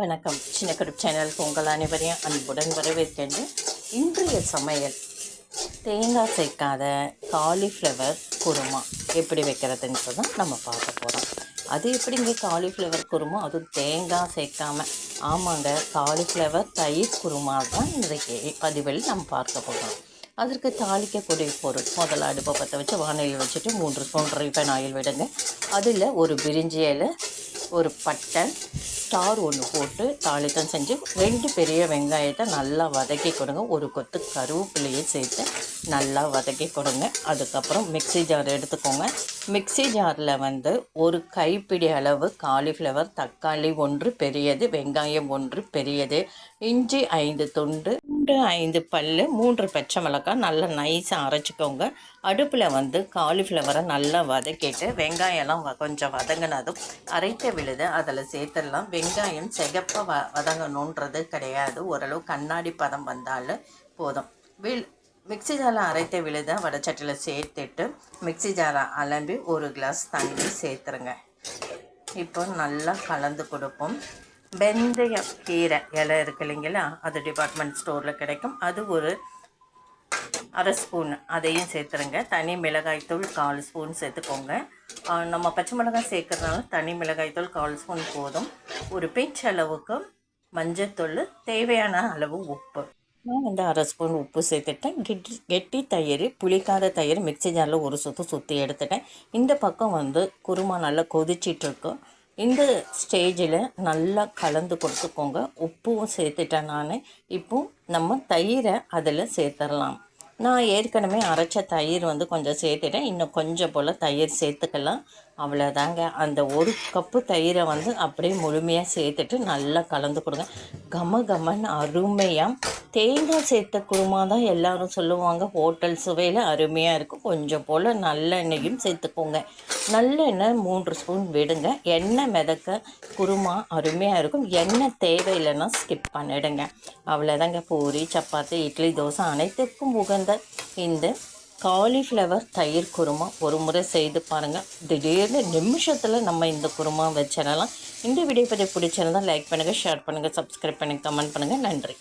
வணக்கம். சின்ன கருப்பு சேனலுக்கு உங்கள் அனைவரையும் அன்புடன் வரவேற்கின்ற இன்றைய சமையல் தேங்காய் சேர்க்காத காலிஃப்ளவர் குருமா. எப்படி வைக்கிறதுன்றது தான் நம்ம பார்க்க போகிறோம் அது எப்படிங்க காலிஃப்ளவர் குருமா? அதுவும் தேங்காய் சேர்க்காம. ஆமாங்க காலிஃப்ளவர் தயிர் குருமா தான் இன்றைக்கு பதிவில் நம்ம பார்க்க போகிறோம் அதற்கு தாளிக்கக்கூடிய பொருள் முதல்ல அடுப்பை பற்ற வச்சு வானலில் வச்சுட்டு மூன்று ஸ்பூன் ரீஃபைன் ஆயில் விடுங்க. அதில் ஒரு பிரிஞ்சி இலை ஒரு பட்டை ஸ்டார் ஒன்று போட்டு தாளித்தம் செஞ்சு ரெண்டு பெரிய வெங்காயத்தை நல்லா வதக்கி கொடுங்க. ஒரு கொத்து கருவேப்பிலையை சேர்த்து நல்லா வதக்கி கொடுங்க. அதுக்கப்புறம் மிக்ஸி ஜார் எடுத்துக்கோங்க. மிக்ஸி ஜாரில் வந்து ஒரு கைப்பிடி அளவு காலிஃப்ளவர் தக்காளி ஒன்று பெரியது வெங்காயம் ஒன்று பெரியது இஞ்சி ஐந்து துண்டு ரெண்டு ஐந்து பல் மூன்று பச்சை மிளகாய் நல்லா நைஸாக அரைச்சிக்கோங்க. அடுப்பில் வந்து காலிஃப்ளவரை நல்லா வதக்கிட்டு வெங்காயம்லாம் வ- கொஞ்சம் வதங்கினதும் அரைத்த விழுது அதில் சேர்த்துடலாம். வெங்காயம் சிகப்பாக வ வதங்கணுன்றது கிடையாது. ஓரளவு கண்ணாடி பதம் வந்தாலும் போதும். வில் மிக்ஸி ஜாரில் அரைத்த விழுதை வடச்சட்டியில் சேர்த்துட்டு மிக்ஸி ஜாரை அலம்பி ஒரு கிளாஸ் தண்ணி சேர்த்துருங்க. இப்போ நல்லா கலந்து கொடுப்போம். வெந்தய கீரை இலை இருக்கு இல்லைங்களா? அது டிபார்ட்மெண்ட் ஸ்டோரில் கிடைக்கும். அது ஒரு அரை ஸ்பூன் அதையும் சேர்த்துருங்க. தனி மிளகாய்த்தூள் கால் ஸ்பூன் சேர்த்துக்கோங்க. நம்ம பச்சை மிளகாய் சேர்க்குறதுனால தனி மிளகாய்த்தூள் கால் ஸ்பூன் போதும். ஒரு பிஞ்ச் அளவுக்கு மஞ்சத்தூள் தேவையான அளவு உப்பு. நான் வந்து அரை ஸ்பூன் உப்பு சேர்த்துட்டேன். கெட்டி கெட்டி தயிர் புளிக்காத தயிர் மிக்ஸி ஜாரில் ஒரு சுற்று சுற்றி எடுத்துட்டேன். இந்த பக்கம் வந்து குருமா நல்லா கொதிச்சிட்ருக்கும் இந்த ஸ்டேஜில் நல்லா கலந்து கொடுத்துக்கோங்க. உப்பும் சேர்த்துட்டேன் நான். இப்போ நம்ம தயிரை அதில் சேர்த்துடலாம். நான் ஏற்கனவே அரைச்ச தயிர் வந்து கொஞ்சம் சேர்த்துட்டேன். இன்னும் கொஞ்சம் போல் தயிர் சேர்த்துக்கலாம். அவ்வளோதாங்க அந்த ஒரு கப்பு தயிரை வந்து அப்படியே முழுமையாக சேர்த்துட்டு நல்லா கலந்து கொடுங்க. கம கமன்னு அருமையாக தேங்காய் சேர்த்த குருமா தான் எல்லோரும் சொல்லுவாங்க. ஹோட்டல் சுவையில் அருமையாக இருக்கும். கொஞ்சம் போல் நல்லெண்ணெயும் சேர்த்துக்கோங்க. நல்லெண்ணெய் மூன்று ஸ்பூன் விடுங்க. எண்ணெய் மிதக்க குருமா அருமையாக இருக்கும். எண்ணெய் தேவையில்லைன்னா ஸ்கிப் பண்ணிடுங்க. அவ்வளோதாங்க பூரி சப்பாத்தி இட்லி தோசை அனைத்துக்கும் உகந்த இந்த காலிஃப்ளவர் தயிர் குருமா ஒரு முறை செய்து பாருங்கள் திடீர்னு நிமிஷத்தில் நம்ம இந்த குருமா வச்சிடலாம். இந்த வீடியோ பற்றி பிடிச்சிருந்தால் லைக் பண்ணுங்கள் ஷேர் பண்ணுங்கள் சப்ஸ்கிரைப் பண்ணுங்கள் கமெண்ட் பண்ணுங்கள் நன்றி.